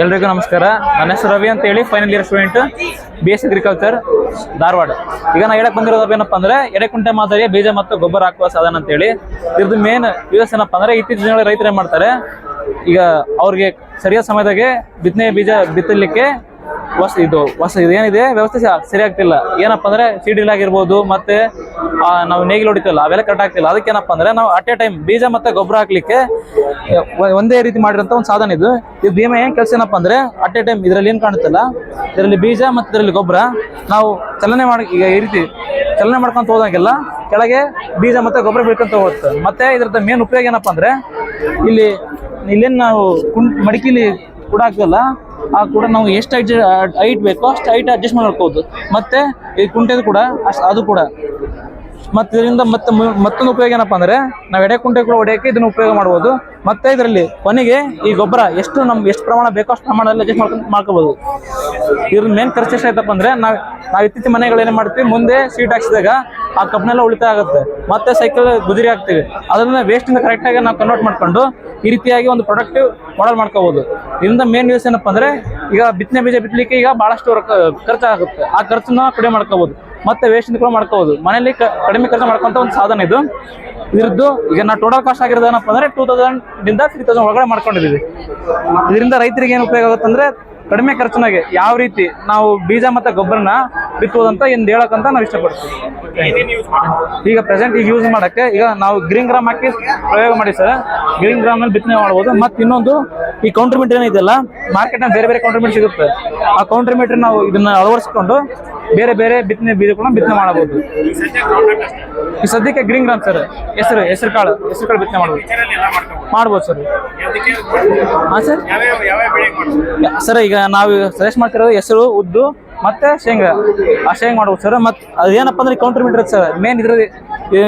ಎಲ್ರಿಗೂ ನಮಸ್ಕಾರ. ನನ್ನ ಹೆಸರು ರವಿ ಅಂತ ಹೇಳಿ final year student B S agriculture Dharwad. ಈಗ ನಾ ಹೇಳಕ್ ಬಂದಿರೋದು ಏನಪ್ಪ ಅಂದ್ರೆ ಎಡೆಕುಂಟೆ ಮಾದರಿಯ ಬೀಜ ಮತ್ತು ಗೊಬ್ಬರ ಹಾಕುವ ಸಾಧನ ಅಂತ ಹೇಳಿ ಇದ್ರದ್ದು ಮೇನ್ ಯೂಸ್ ಏನಪ್ಪ ಅಂದ್ರೆ ಇತ್ತೀಚಿನ ದಿನಗಳ ರೈತರು ಏನ್ ಮಾಡ್ತಾರೆ, ಈಗ ಅವ್ರಿಗೆ ಸರಿಯಾದ ಸಮಯದಾಗೆ ಬಿತ್ತನೆ ಬೀಜ ಬಿತ್ತಲಿಕ್ಕೆ ಹೊಸ ಇದು ಹೊಸ ಇದು ಏನಿದೆ ವ್ಯವಸ್ಥೆ ಸರಿಯಾಗ್ತಿಲ್ಲ. ಏನಪ್ಪ ಅಂದ್ರೆ ಸಿಡಿಲ್ ಆಗಿರ್ಬೋದು ಮತ್ತೆ ನಾವು ನೇಗಿಲು ಹೊಡಿತಿಲ್ಲ ಅವೆಲ್ಲ ಕರೆಕ್ಟ್ ಆಗ್ತಿಲ್ಲ. ಅದಕ್ಕೆ ಏನಪ್ಪ ಅಂದ್ರೆ ನಾವು ಅಟ್ ಎ ಟೈಮ್ ಬೀಜ ಮತ್ತೆ ಗೊಬ್ಬರ ಹಾಕ್ಲಿಕ್ಕೆ ಒಂದೇ ರೀತಿ ಮಾಡಿರೋಂಥ ಒಂದು ಸಾಧನ ಇದು. ಈ ಭೀಮ ಏನ್ ಕೆಲಸ ಏನಪ್ಪ ಅಂದ್ರೆ ಅಟ್ ಎ ಟೈಮ್ ಇದರಲ್ಲಿ ಏನ್ ಕಾಣುತ್ತಲ್ಲ, ಇದರಲ್ಲಿ ಬೀಜ ಮತ್ತೆ ಇದರಲ್ಲಿ ಗೊಬ್ಬರ. ನಾವು ಚಲನೆ ಮಾಡಿ ಈಗ ಈ ರೀತಿ ಚಲನೆ ಮಾಡ್ಕೊಂತ ಹೋದಾಗೆಲ್ಲ ಕೆಳಗೆ ಬೀಜ ಮತ್ತೆ ಗೊಬ್ಬರ ಬೀಳ್ಕೊಂತ ಹೋಗುತ್ತೆ. ಮತ್ತೆ ಇದ್ರದ್ದು ಮೇನ್ ಉಪಯೋಗ ಏನಪ್ಪ ಅಂದ್ರೆ, ಇಲ್ಲಿ ಇಲ್ಲೇನು ನಾವು ಕುಂ ಮಡಿಕೆಲಿ ಕೂಡ ಹಾಕ್ತಲ್ಲ ಆ ಕೂಡ ನಾವು ಎಷ್ಟು ಹೈಟ್ ಬೇಕೋ ಅಷ್ಟು ಹೈಟ್ ಅಡ್ಜಸ್ಟ್ ಮಾಡ್ಕೋಬೋದು ಮತ್ತೆ ಈ ಕುಂಟೆದು ಕೂಡ ಅಷ್ಟು ಅದು ಕೂಡ. ಮತ್ತೆ ಇದರಿಂದ ಮತ್ತೆ ಮತ್ತೊಂದು ಉಪಯೋಗ ಏನಪ್ಪ ಅಂದ್ರೆ ನಾವು ಎಡೆ ಕುಂಟೆ ಕೂಡ ಹೊಡೆಯಕ್ಕೆ ಇದನ್ನ ಉಪಯೋಗ ಮಾಡ್ಬೋದು. ಮತ್ತೆ ಇದರಲ್ಲಿ ಕೊನೆಗೆ ಈ ಗೊಬ್ಬರ ಎಷ್ಟು ನಮ್ಗೆ ಎಷ್ಟು ಪ್ರಮಾಣ ಬೇಕೋ ಅಷ್ಟು ಪ್ರಮಾಣದಲ್ಲಿ ಅಡ್ಜಸ್ಟ್ ಮಾಡ್ಕೊಂಡು ಮಾಡ್ಕೋಬಹುದು ಇದ್ರ ಮೇನ್ ಖರ್ಚು ಎಷ್ಟಾಯ್ತಪ್ಪ ಅಂದ್ರೆ ನಾವು ನಾವು ಇತ್ತೀಚಿನ ಮನೆಗಳು ಮಾಡ್ತೀವಿ, ಮುಂದೆ ಸೀಟ್ ಹಾಕ್ಸಿದಾಗ ಆ ಕಬ್ನೆಲ್ಲ ಉಳಿತಾಯ ಆಗುತ್ತೆ. ಮತ್ತೆ ಸೈಕಲ್ ಗುದಿರಿ ಹಾಕ್ತೀವಿ. ಅದನ್ನ ವೇಸ್ಟ್ ಇಂದ ಕರೆಕ್ಟ್ ಆಗಿ ನಾವು ಕನ್ವರ್ಟ್ ಮಾಡ್ಕೊಂಡು ಈ ರೀತಿಯಾಗಿ ಒಂದು ಪ್ರೊಡಕ್ಟಿವ್ ಮಾಡಲ್ ಮಾಡ್ಕೋಬಹುದು ಇದರಿಂದ ಮೇನ್ ಯೂಸ್ ಏನಪ್ಪ ಅಂದ್ರೆ ಈಗ ಬಿತ್ತನೆ ಬೀಜ ಬಿತ್ತಲಿಕ್ಕೆ ಈಗ ಬಹಳಷ್ಟು ಖರ್ಚಾಗುತ್ತೆ. ಆ ಖರ್ಚನ್ನ ಕಡಿಮೆ ಮಾಡ್ಕೋಬಹುದು ಮತ್ತೆ ವೇಸ್ಟ್ ಕೂಡ ಮಾಡ್ಕೋಬಹುದು ಮನೆಯಲ್ಲಿ ಕಡಿಮೆ ಖರ್ಚು ಮಾಡ್ಕೊಂತ ಒಂದು ಸಾಧನ ಇದು. ಇದ್ರದ್ದು ಈಗ ನಾವು ಟೋಟಲ್ ಕಾಸ್ಟ್ ಆಗಿರೋದು ಏನಪ್ಪ ಅಂದ್ರೆ ಟೂ ತೌಸಂಡ್ ಇಂದ ತ್ರೀ ತೌಸಂಡ್ ಒಳಗಡೆ ಮಾಡ್ಕೊಂಡಿದ್ದೀವಿ. ಇದರಿಂದ ರೈತರಿಗೆ ಏನು ಉಪಯೋಗ ಆಗುತ್ತೆ ಅಂದ್ರೆ ಕಡಿಮೆ ಖರ್ಚಿನಾಗೆ ಯಾವ ರೀತಿ ನಾವು ಬೀಜ ಮತ್ತೆ ಗೊಬ್ಬರನ ಬಿತ್ತುವುದಂತ ಎಂದು ಹೇಳಕ್ಕಂತ ನಾವು ಇಷ್ಟಪಡ್ತೀವಿ. ಈಗ ಪ್ರೆಸೆಂಟ್ ಈಗ ಯೂಸ್ ಮಾಡಕ್ಕೆ ಈಗ ನಾವು ಗ್ರೀನ್ ಗ್ರಾಮ್ ಹಾಕಿ ಪ್ರಯೋಗ ಮಾಡಿ ಸರ್. ಗ್ರೀನ್ ಗ್ರಾಮ್ನಲ್ಲಿ ಬಿತ್ತನೆ ಮಾಡ್ಬೋದು. ಮತ್ತೆ ಇನ್ನೊಂದು ಈ ಕೌಂಟರ್ ಮೀಟರ್ ಏನಿದೆಯಲ್ಲ ಮಾರ್ಕೆಟ್ ಬೇರೆ ಬೇರೆ ಕೌಂಟರ್ ಮೀಟರ್ ಸಿಗುತ್ತೆ. ಆ ಕೌಂಟರ್ ಮೀಟರ್ ನಾವು ಇದನ್ನ ಅಳವಡಿಸ್ಕೊಂಡು ಬೇರೆ ಬೇರೆ ಬಿತ್ತನೆ ಬೀಜಗಳನ್ನ ಬಿತ್ತನೆ ಮಾಡಬಹುದು. ಈ ಸದ್ಯಕ್ಕೆ ಗ್ರೀನ್ ಗ್ರಾಮ್ ಸರ್ ಹೆಸರು ಹೆಸರು ಕಾಳು ಹೆಸರು ಕಾಳು ಬಿತ್ತನೆ ಮಾಡಬಹುದು. ಮಾಡ್ಬೋದು ಸರ್ ಹಾ ಸರ್ ಸರ್ ಈಗ ನಾವು ಸಜೆಸ್ಟ್ ಮಾಡ್ತಿರೋದು ಹೆಸರು ಉದ್ದು ಮತ್ತೆ ಶೇಂಗಾ. ಆ ಶೇಂಗ ಮಾಡ್ಬೋದು ಸರ್ ಮತ್ತೆ ಏನಪ್ಪ ಅಂದ್ರೆ ಕೌಂಟರ್ ಮೀಟರ್ ಸರ್ ಮೇನ್ ಇದ್ರ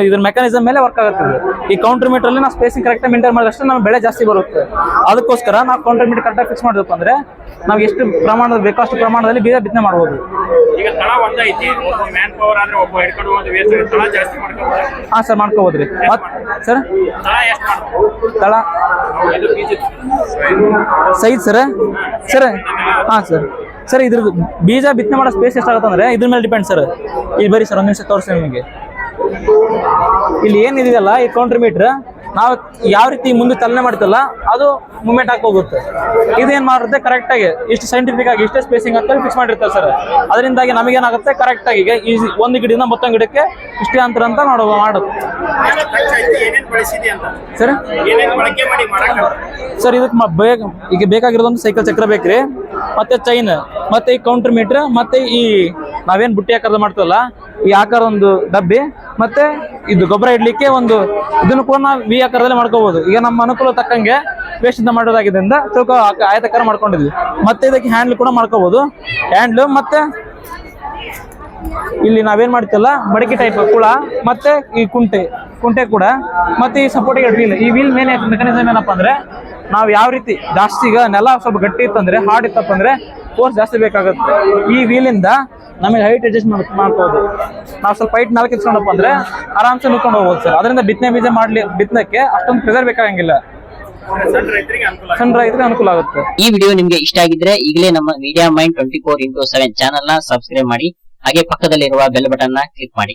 ಇದ್ರ ಮೆಕಾನಿಸಮ್ ಮೇಲೆ ವರ್ಕ್ ಆಗುತ್ತೆ. ಈ ಕೌಂಟರ್ ಮೀಟರ್ ಅಲ್ಲಿ ನಾವು ಸ್ಪೇಸಿಂಗ್ ಕರೆಕ್ಟ್ ಮೇಂಟೈನ್ ಮಾಡಿದಷ್ಟು ನಮ್ಗೆ ಬೆಳೆ ಜಾಸ್ತಿ ಬರುತ್ತೆ. ಅದಕ್ಕೋಸ್ಕರ ನಾವು ಕೌಂಟರ್ ಮೀಟರ್ ಕರೆಕ್ಟಾಗಿ ಫಿಕ್ಸ್ ಮಾಡಬೇಕು ಅಂದ್ರೆ ನಾವು ಎಷ್ಟು ಪ್ರಮಾಣದ ಬೇಕೋ ಅಷ್ಟು ಪ್ರಮಾಣದಲ್ಲಿ ಬೀಜ ಬಿತ್ತನೆ ಮಾಡ್ಬೋದು. ಈಗ ತಳ ಒಂದೈತಿ ಮ್ಯಾನ್ ಪವರ್ ಆದ್ರೆ ಒಬ್ಬ ಹಿಡ್ಕೊಂಡು ಹೋದ ವೇಸ್ಟ್ ತಳ ಜಾಸ್ತಿ ಮಾಡ್ಕೋಬಹುದು ಹಾ ಸರ್ ಮಾಡ್ಕೋಬೋದ್ರಿ. ಮತ್ ಸರ್ ತಳ ಎಷ್ಟು ತಳ? Size sir sir? ಹಾ ಸರ್ ಸರ್, ಇದ್ರ ಬೀಜ ಬಿತ್ತನೆ ಮಾಡೋ ಸ್ಪೇಸ್ ಎಷ್ಟಾಗುತ್ತೆ ಅಂದ್ರೆ ಇದ್ರ ಮೇಲೆ ಡಿಪೆಂಡ್ ಸರ್. ಇಲ್ಲಿ ಬರೀ ಸರ್, ಒಂದು ನಿಮಿಷ ತೋರಿಸಿ ನಿಮಗೆ. ಇಲ್ಲಿ ಏನಿದೆಯಲ್ಲ ಈ ಕೌಂಟರ್ ಮೀಟ್ರ್ ನಾವು ಯಾವ ರೀತಿ ಮುಂದೆ ಚಲನೆ ಮಾಡ್ತಲ್ಲ ಅದು ಮೂಮೆಂಟ್ ಹಾಕಿ ಹೋಗುತ್ತೆ. ಇದೇನು ಮಾಡುತ್ತೆ ಕರೆಕ್ಟಾಗಿ ಇಷ್ಟು ಸೈಂಟಿಫಿಕ್ ಆಗಿ, ಇಷ್ಟೇ ಸ್ಪೇಸಿಂಗ್ ಅಂತ ಫಿಕ್ಸ್ ಮಾಡಿರ್ತಾರೆ ಸರ್. ಅದರಿಂದಾಗಿ ನಮಗೇನಾಗುತ್ತೆ ಕರೆಕ್ಟಾಗಿ ಈಗ ಈಸಿ ಒಂದು ಗಿಡದಿಂದ ಮತ್ತೊಂದು ಗಿಡಕ್ಕೆ ಇಷ್ಟೇ ಅಂತರ ಅಂತ ನೋಡುವ ಮಾಡುತ್ತೆ. ಸರ್? ಸರ್, ಇದಕ್ಕೆ ಬೇಗ ಈಗ ಬೇಕಾಗಿರೋದೊಂದು ಸೈಕಲ್ ಚಕ್ರ ಬೇಕ್ರಿ. ಮತ್ತೆ ಚೈನ್ ಮತ್ತೆ ಈ ಕೌಂಟರ್ ಮೀಟರ್ ಮತ್ತೆ ಈ ನಾವೇನ್ ಬುಟ್ಟಿ ಆಕಾರದ ಮಾಡ್ತೀವಲ್ಲ, ಈ ಆಕಾರ ಒಂದು ಡಬ್ಬಿ, ಮತ್ತೆ ಇದು ಗೊಬ್ಬರ ಇಡ್ಲಿಕ್ಕೆ ಒಂದು ಇದನ್ನು ಕೂಡ ನಾವು ವಿ ಆಕಾರದಲ್ಲಿ ಮಾಡ್ಕೋಬಹುದು ಈಗ ನಮ್ಮ ಅನುಕೂಲ ತಕ್ಕಂಗೆ ಇಂದ ಮಾಡೋದಾಗಿದ್ದರಿಂದ ಆಕ- ಆಯತಾಕಾರ ಮಾಡ್ಕೊಂಡಿದ್ವಿ. ಮತ್ತೆ ಇದಕ್ಕೆ ಹ್ಯಾಂಡ್ಲ್ ಕೂಡ ಮಾಡ್ಕೋಬಹುದು ಹ್ಯಾಂಡ್ಲ್ ಮತ್ತೆ ಇಲ್ಲಿ ನಾವೇನ್ ಮಾಡ್ತೀವಲ್ಲ, ಮಡಿಕೆ ಟೈಪ್ ಕುಳ, ಮತ್ತೆ ಈ ಕುಂಟೆ. ಕುಂಟೆ ಕೂಡ ಮತ್ತೆ ಈ ಸಪೋರ್ಟಿಂಗ್ ವೀಲ್ ಈ ವೀಲ್ ಮೇಲೆ ಮೆಕಾನಿಸಮ್ ಏನಪ್ಪ ಅಂದ್ರೆ ನಾವು ಯಾವ ರೀತಿ ಜಾಸ್ತಿ ಈಗ ನೆಲ ಸ್ವಲ್ಪ ಗಟ್ಟಿ ಇತ್ತಂದ್ರೆ ಹಾರ್ಡ್ ಇತ್ತಪ್ಪ ಅಂದ್ರೆ ಫೋರ್ಸ್ ಜಾಸ್ತಿ ಬೇಕಾಗುತ್ತೆ. ಈ ವೀಲಿಂದ ನಮಗೆ ಹೈಟ್ ಅಡ್ಜಸ್ಟ್ ಮಾಡ್ಕೋಬಹುದು ನಾವು ಸ್ವಲ್ಪ ಹೈಟ್ ನಾಲ್ಕು ಇಟ್ಕೊಂಡಪ್ಪ ಅಂದ್ರೆ ಆರಾಮ್ಸೆ ನುಕೊಂಡು ಹೋಗ್ಬೋದು ಸರ್ ಅದರಿಂದ ಬಿತ್ತನೆ ಬೀಜ ಮಾಡ್ಲಿ ಬಿತ್ತನಕ್ಕೆ ಅಷ್ಟೊಂದು ಪ್ರೆಸರ್ ಬೇಕಾಗಂಗಿಲ್ಲ. ಸಣ್ಣ ರೈತರಿಗೆ ಅನುಕೂಲ ಸಣ್ಣ ಅನುಕೂಲ ಆಗುತ್ತೆ. ಈ ವಿಡಿಯೋ ನಿಮ್ಗೆ ಇಷ್ಟ ಆಗಿದ್ರೆ ಈಗಲೇ ನಮ್ಮ media mind twenty four into seven ಚಾನಲ್ನ ಸಬ್ಸ್ಕ್ರೈಬ್ ಮಾಡಿ ಹಾಗೆ ಪಕ್ಕದಲ್ಲಿರುವ ಬೆಲ್ ಬಟನ್ನ ಕ್ಲಿಕ್ ಮಾಡಿ.